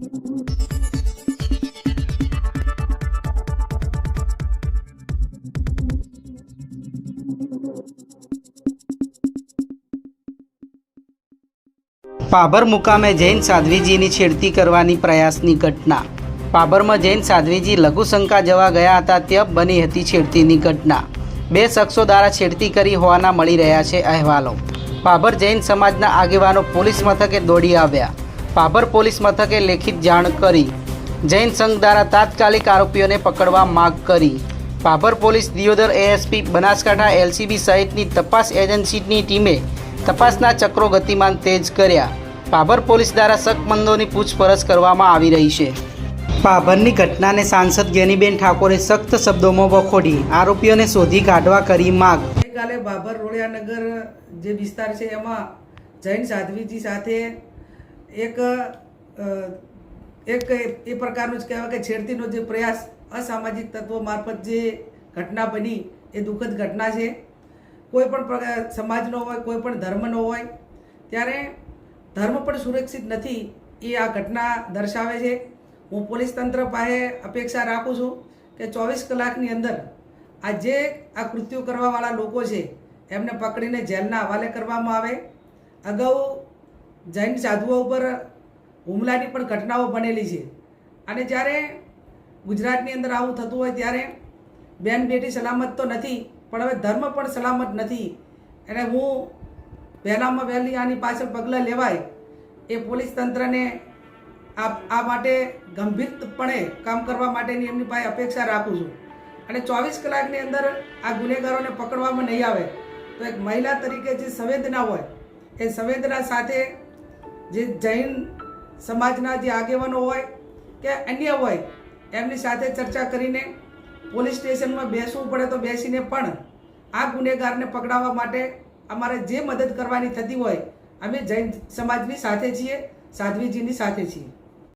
પાભર મુકામે જૈન સાધ્વીજીની છેડતી કરવાની પ્રયાસની ઘટના. પાભરમાં જૈન સાધ્વીજી લઘુશંકા જવા ગયા હતા, ત્યાં બની હતી છેડતીની ઘટના. બે શખ્સો દ્વારા છેડતી કરી હોવાના મળી રહ્યા છે અહેવાલો. પાભર જૈન સમાજના આગેવાનો પોલીસ મથકે દોડી આવ્યા. પાભર પોલીસ મથકે લેખિત જાણ કરી. જૈન સંઘ દ્વારા તાત્કાલિક આરોપીઓને પકડવા માગ કરી. Bhabhar police Deodar ASP Banaskantha LCB સહિતની તપાસ એજન્સીની ટીમે તપાસના ચક્રો ગતિમાન તેજ કર્યા. પાભર પોલીસ દ્વારા શકમંદોની પૂછપરછ કરવામાં આવી રહી છે. પાભરની ઘટનાને સાંસદ ગેનીબેન ઠાકોરે સખ્ત શબ્દોમાં વખોડી આરોપીઓને શોધી કાઢવા કરી માગ. ગઈકાલે બાબર રોડિયાનગર જે વિસ્તાર છે એમાં જૈન સાધ્વીજી સાથે એક એક એ પ્રકારનું જ કહેવાય કે છેડતીનો જે પ્રયાસ અસામાજિક તત્વો મારફત જે ઘટના બની એ દુઃખદ ઘટના છે. કોઈ પણ સમાજનો હોય, કોઈ પણ ધર્મનો હોય, ત્યારે ધર્મ પણ સુરક્ષિત નથી એ આ ઘટના દર્શાવે છે. હું પોલીસ તંત્ર પાસે અપેક્ષા રાખું છું કે ચોવીસ કલાકની અંદર આ જે આ કૃત્યો કરવાવાળા લોકો છે, એમને પકડીને જેલના હવાલે કરવામાં આવે. અગાઉ જૈન સાધુઓ ઉપર હુમલાની પણ ઘટનાઓ બનેલી છે. અને જ્યારે ગુજરાતની અંદર આવું થતું હોય ત્યારે બેન બેટી સલામત તો નથી, પણ હવે ધર્મ પણ સલામત નથી. અને હું વહેલામાં વહેલી આની પાછળ પગલાં લેવાય એ પોલીસ તંત્રને આ આ માટે ગંભીરપણે કામ કરવા માટેની એમની પાસે અપેક્ષા રાખું છું. અને ચોવીસ કલાકની અંદર આ ગુનેગારોને પકડવામાં નહીં આવે. તો એક મહિલા તરીકે જે સંવેદના હોય, એ સંવેદના સાથે જે જૈન સમાજના જે આગેવાનો હોય કે અન્ય હોય, એમની સાથે ચર્ચા કરીને પોલીસ સ્ટેશનમાં બેસવું પડે તો બેસીને પણ આ ગુનેગારને પકડાવવા માટે અમારે જે મદદ કરવાની થતી હોય, અમે જૈન સમાજની સાથે છીએ, સાધ્વીજીની સાથે છીએ.